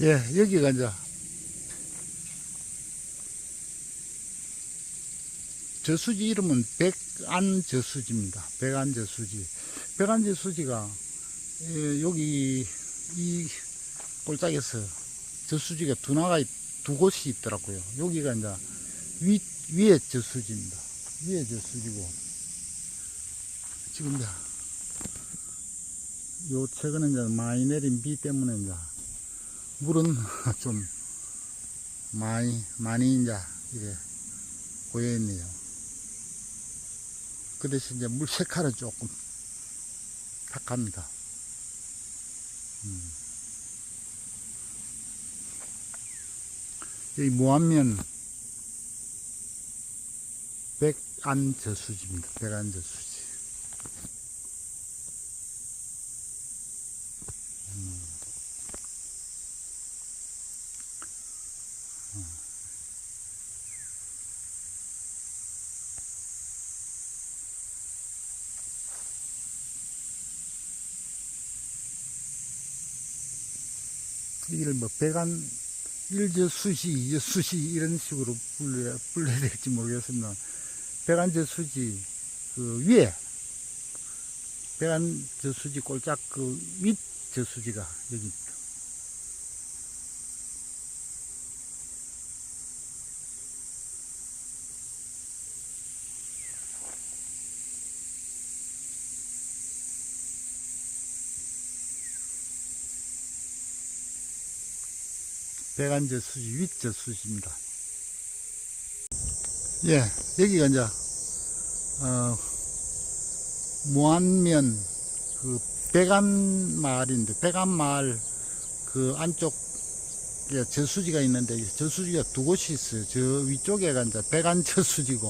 예, 여기가 이제 저수지 이름은 백안저수지입니다. 백안저수지. 백안저수지가 예, 여기 이 꼴짝에서 저수지가 두 나가 있- 두 곳이 있더라고요. 여기가 이제 위 위에 저수지입니다. 위에 저수지고 지금 이제 요 최근에 이제 많이 내린 비 때문에 이제 물은 좀 많이 많이 이제 이래 고여 있네요. 그 대신 이제 물 색깔은 조금 탁합니다. 음. 여기 무안면 백안저수지입니다. 백안저수지. 이걸 뭐 백안 일저수지, 이저수지 이런 식으로 불러야, 불러야 될지 모르겠습니다. 백안저수지 그 위에 백안저수지 꼴짝 그윗 저수지가 여기 있다. 백안저수지 윗 저수지입니다. 예, 여기가 이제 어, 무안면 그 백안 마을인데 백안 마을 그 안쪽에 저수지가 있는데 이 저수지가 두 곳이 있어요. 저 위쪽에가 이제 백안 저수지고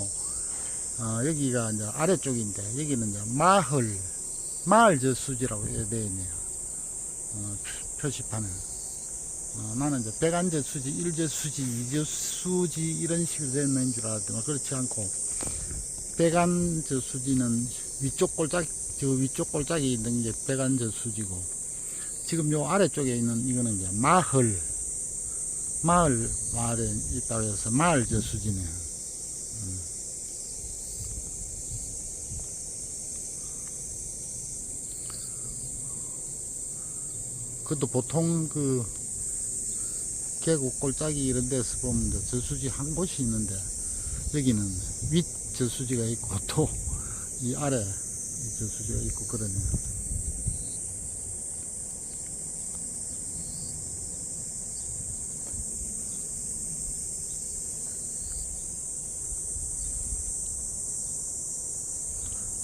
어, 여기가 이제 아래쪽인데 여기는 이제 마을 마을 저수지라고 되어 있네요. 어, 표- 표시판에. 어, 나는 이제 백안저수지, 일저수지, 이저수지 이런 식으로 되어 있는 줄 알았더니 그렇지 않고 백안저수지는 위쪽 꼴짝 저 위쪽 꼴짝에 있는 게 백안저수지고 지금 요 아래쪽에 있는 이거는 이제 마을 마을 마을에 있다고 해서 마을 저수지네. 음. 그것도 보통 그 계곡 골짜기 이런 데서 보면 저수지 한 곳이 있는데 여기는 윗 저수지가 있고 또 이 아래 이 저수지가 있고 그러네요.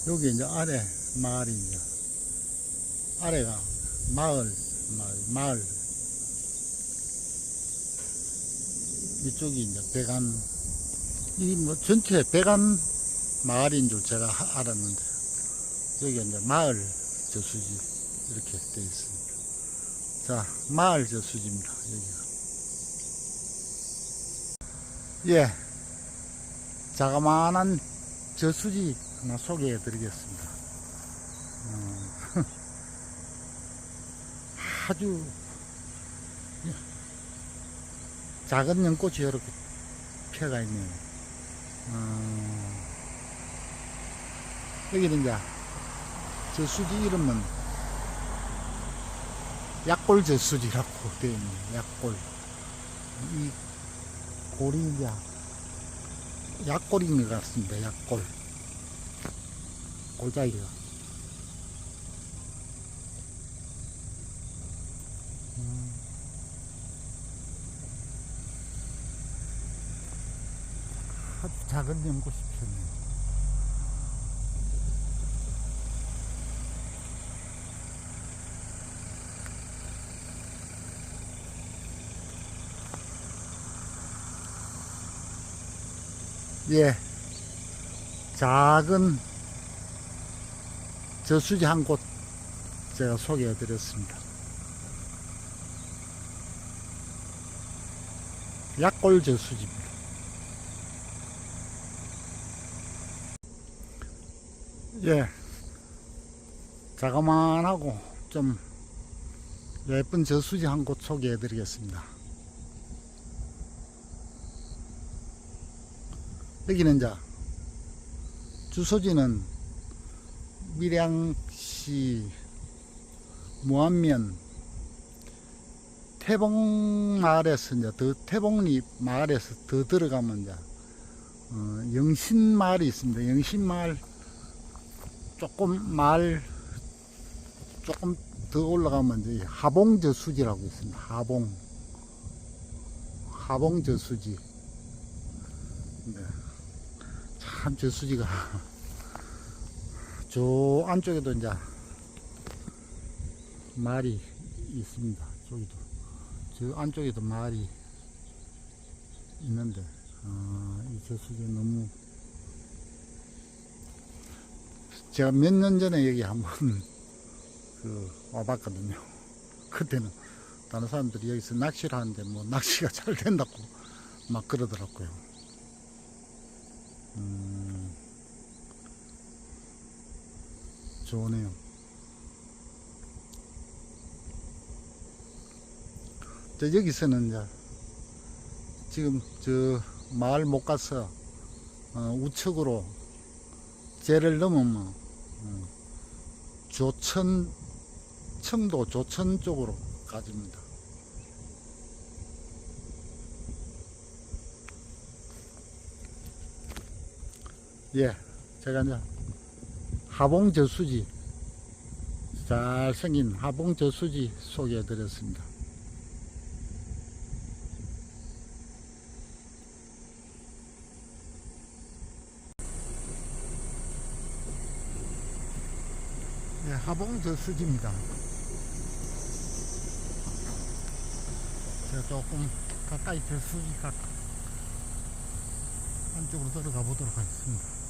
여기 이제 아래 마을이 이제 아래가 마을 마을 마을 이쪽이 이제 백안, 이 뭐 전체 백안 마을인 줄 제가 하- 알았는데, 여기 이제 마을 저수지 이렇게 되어 있습니다. 자, 마을 저수지입니다, 여기가. 예. 자그마한 저수지 하나 소개해 드리겠습니다. 어, 아주 작은 연꽃이 이렇게 펴가 있네요. 어, 여기는 이제 저 수지 이름은 약골 저수지라고 되어 있네요. 약골. 이 골이 이제 약골인 것 같습니다. 약골. 골짜기가. 아주 작은 연꽃이 폈네요. 예, 작은 저수지 한 곳 제가 소개해 드렸습니다. 약골 저수지입니다. 예. 자그만하고 좀 예쁜 저수지 한 곳 소개해 드리겠습니다. 여기는 자 주소지는 밀양시 무안면 태봉 마을에서 이제 더 태봉리 마을에서 더 들어가면 이제 어, 영신 마을이 있습니다. 영신 마을 조금 마을 조금 더 올라가면 이제 하봉 저수지라고 있습니다. 하봉 하봉 저수지. 네. 참 저수지가 저 안쪽에도 이제 말이 있습니다. 저기도 저 안쪽에도 말이 있는데 아, 이 저수지 너무 제가 몇 년 전에 여기 한번 그 와봤거든요. 그때는 다른 사람들이 여기서 낚시를 하는데 뭐 낚시가 잘 된다고 막 그러더라고요. 음, 좋네요. 저 여기서는 이제 지금 저 마을 못 가서 어, 우측으로 제를 넘으면 어, 조천 청도 조천 쪽으로 가집니다. 예, 제가 이제 하봉 저수지 잘생긴 하봉 저수지 소개해 드렸습니다. 하봉 저 수지입니다. 제가 조금 가까이 저 수지 가 안쪽으로 들어가 보도록 하겠습니다.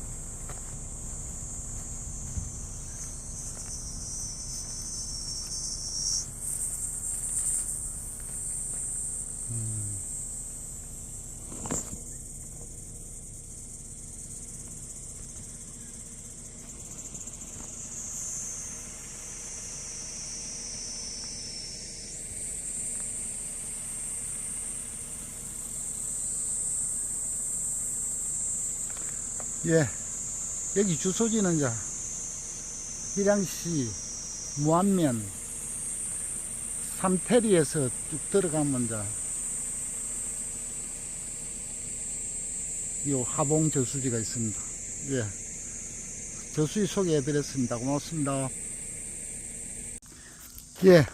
예, 여기 주소지는 자 밀양시 무안면 삼태리에서 쭉 들어가면 자, 요 하봉 저수지가 있습니다. 예, 저수지 소개해드렸습니다. 고맙습니다. 예,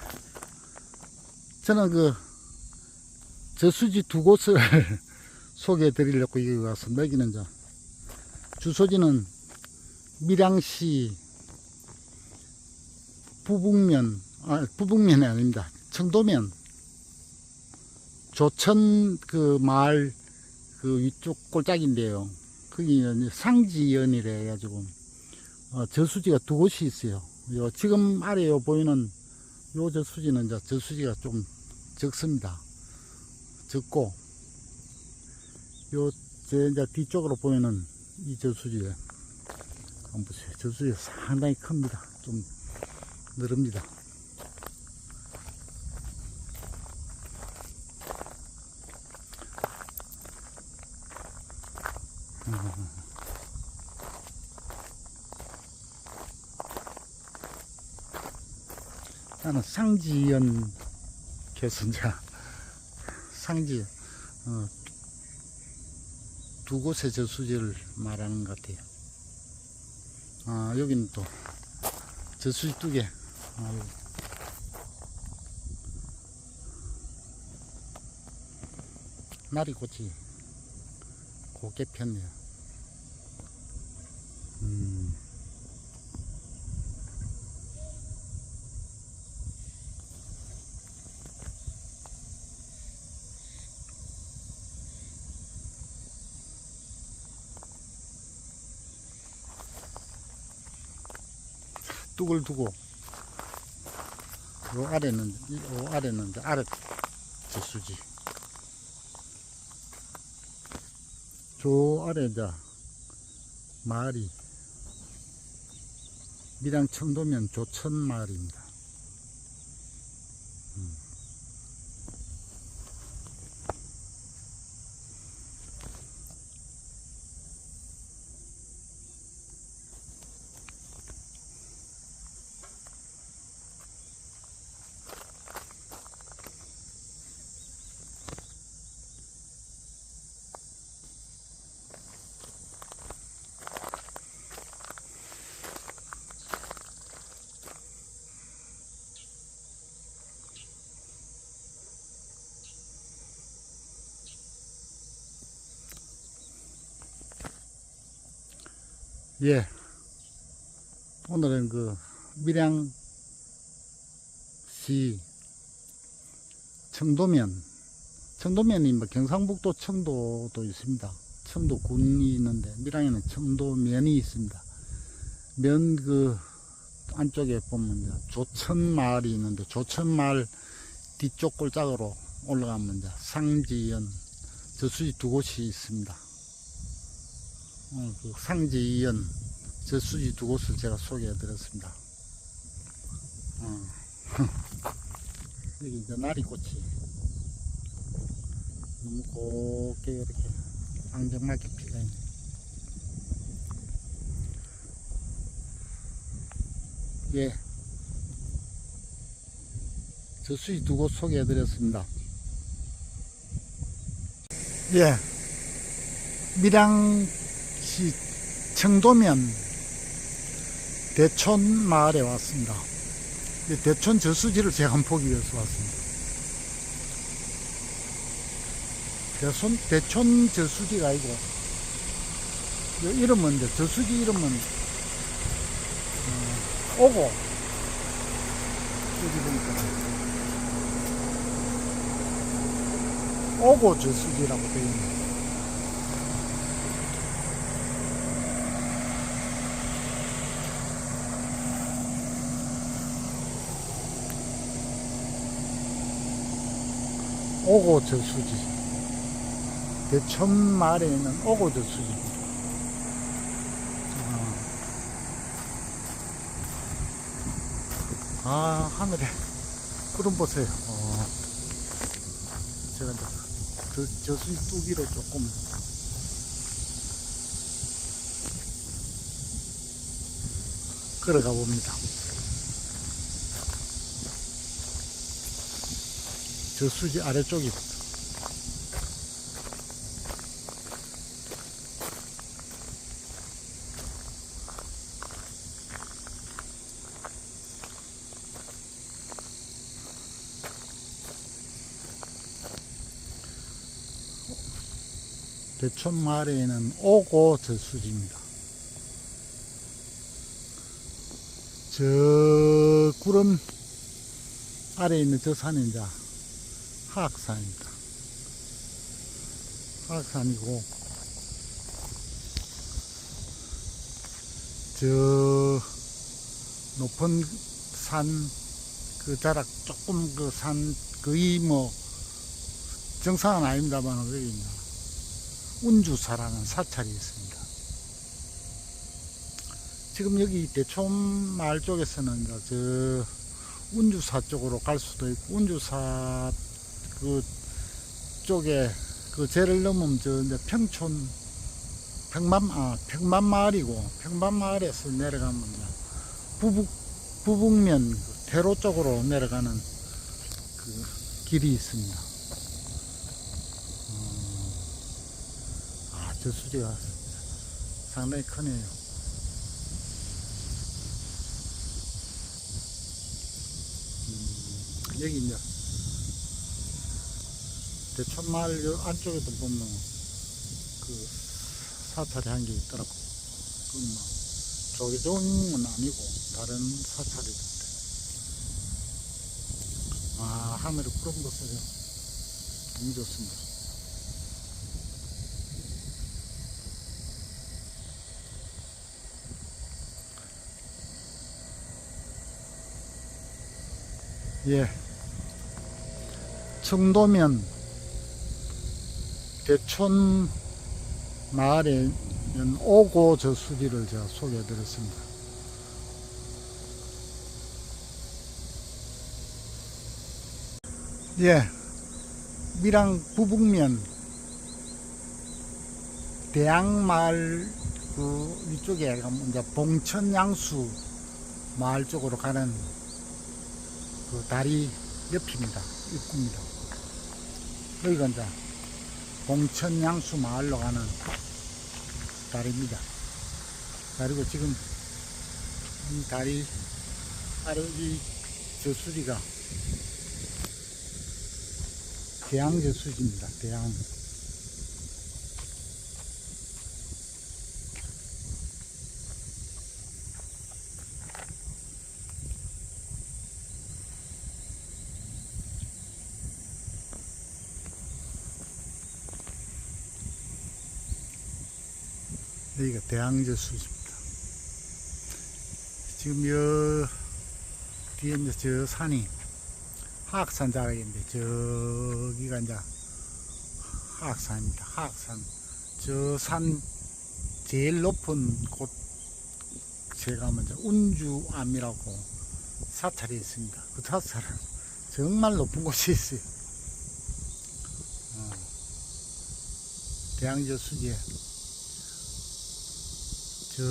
저는 그 저수지 두 곳을 소개해 드리려고 여기 와서 여기는 자. 주소지는 밀양시 부북면, 아, 부북면이 아닙니다. 청도면, 조천 그 마을 그 위쪽 골짜기인데요. 거기 상지연이래 해가지고, 어, 저수지가 두 곳이 있어요. 요, 지금 아래에 보이는 요 저수지는 이제 저수지가 좀 적습니다. 적고, 요, 제 이제 뒤쪽으로 보이는 이 저수지 한번 보세요. 저수지 상당히 큽니다. 좀 늘읍니다. 나는 상지연 개선자 상지 어, 두 곳의 저수지를 말하는 것 같아요. 아, 여기는 또 저수지 두 개. 아, 여기. 날이 꽃이 곱게 폈네요. 뚝을 두고 요 아래는 요 아래는 아래 저수지 저 아래 이제 마을이 밀양 청도면 조천 마을입니다. 예. 오늘은 그 밀양시 청도면, 청도면이 뭐 경상북도 청도도 있습니다. 청도군이 있는데 밀양에는 청도면이 있습니다. 면 그 안쪽에 보면 조천마을이 있는데 조천마을 뒤쪽 골짜기로 올라가면 상지연 저수지 두 곳이 있습니다. 오늘 그 상지연 저 수지 두 곳을 제가 소개해 드렸습니다. 어. 여기 이제 나리꽃이 너무 곱게 이렇게 앙증맞게 피가 있네. 예. 저 수지 두 곳 소개해 드렸습니다. 예. 밀양 시 청도면 대촌 마을에 왔습니다. 이 대촌 저수지를 제가 한번 보기 위해서 왔습니다. 대촌, 대촌 저수지가 아니고, 이 이름은, 이제 저수지 이름은, 어, 오고, 여기 보니까, 오고 저수지라고 되어 있네요. 오고 저 수지. 대천 마을에 있는 오고 저 수지입니다. 아, 아, 하늘에 구름 보세요. 어, 제가 이제 그 저수지 뚜기로 조금 걸어가 봅니다. 저 수지 아래쪽입니다. 대촌 마을에는 오고 저수지입니다. 저 구름 아래에 있는 저 이제 하악산입니다. 하악산이고 저 높은 산 그 자락 조금 그 산 거의 뭐 정상은 아닙니다만 거기 있나 운주사라는 사찰이 있습니다. 지금 여기 대촌 마을 쪽에서는 저 운주사 쪽으로 갈 수도 있고 운주사 그 쪽에 그 제를 넘으면 저 이제 평촌 평만 아 평만 마을이고 평만 마을에서 내려가면 이제 부북 부북면 그 대로 쪽으로 내려가는 그 길이 있습니다. 어, 아, 저 수지가 상당히 크네요. 음, 여기 이제 대천마을 요 안쪽에도 보면 그 사찰이 한개 있더라고. 그건 뭐 조계종은 아니고 다른 사찰이던데. 아 하늘에 구름 보세요. 너무 좋습니다. 예. 청도면 대촌 마을에 오고 저수지를 제가 소개해 드렸습니다. 예. 밀양 부북면 대양마을 그 위쪽에 이제 봉천양수 마을 쪽으로 가는 그 다리 옆입니다. 입구입니다. 여기가 이제 봉천양수 마을로 가는 다리입니다. 그리고 지금 이 다리 아래 이 저수지가 대양 저수지입니다. 대양. 여기가 대항저수지입니다. 지금 여 뒤에 이제 저 산이 하악산 자락인데 저기가 이제 하악산입니다. 하악산 저 산 제일 높은 곳 제가 먼저 운주암이라고 사찰이 있습니다. 그 사찰은 정말 높은 곳이 있어요. 어. 대항저 수지에 저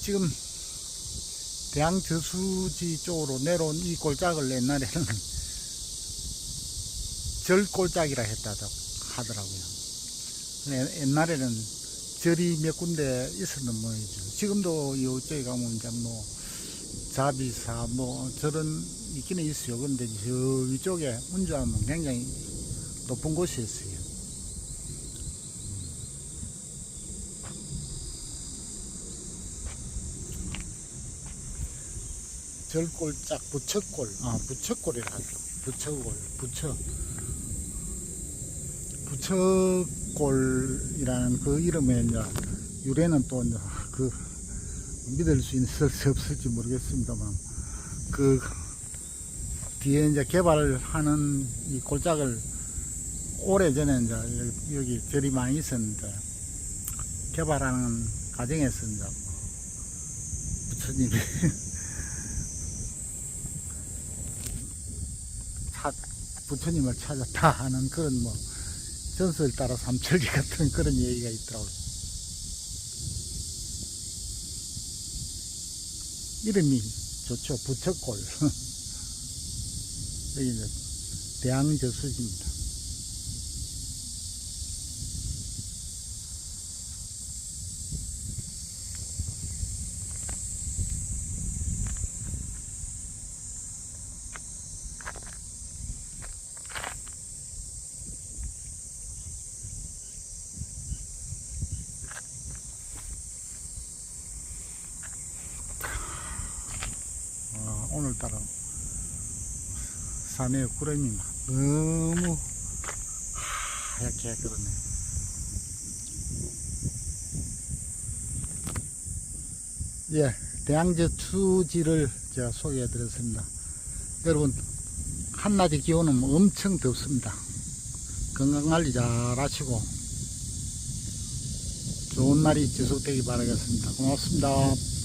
지금 대항 저수지 쪽으로 내려온 이 골짜기를 옛날에는 절골짜기라 했다 하더라고요. 옛날에는 절이 몇 군데 있었는 모양이죠. 지금도 이쪽에 가면 이제 뭐 자비사 뭐 저런 있기는 있어요. 근데 저 위쪽에 운주하면 굉장히 높은 곳이 있어요. 절골짝 부처골. 아 부처골이라 하죠. 부처골 부처 부처골이라는 그 이름의 이제 유래는 또 이제 그 믿을 수 있을지 없을지 모르겠습니다만 그 뒤에 이제 개발하는 이 골짝을 오래전에 이제 여기 절이 많이 있었는데 개발하는 과정에서 이제 부처님이 찾- 부처님을 찾았다 하는 그런 뭐 전설 따라 삼철기 같은 그런 얘기가 있더라고요. 이름이 좋죠. 부처골. 여기 이제 대항저수지입니다. 어, 오늘따라 산에 구름이 막 너무 하얗게 그러네. 예, 대양저 투지를 제가 소개해 드렸습니다. 여러분, 한낮의 기온은 엄청 덥습니다. 건강관리 잘 하시고, 좋은 날이 지속되기 바라겠습니다. 고맙습니다.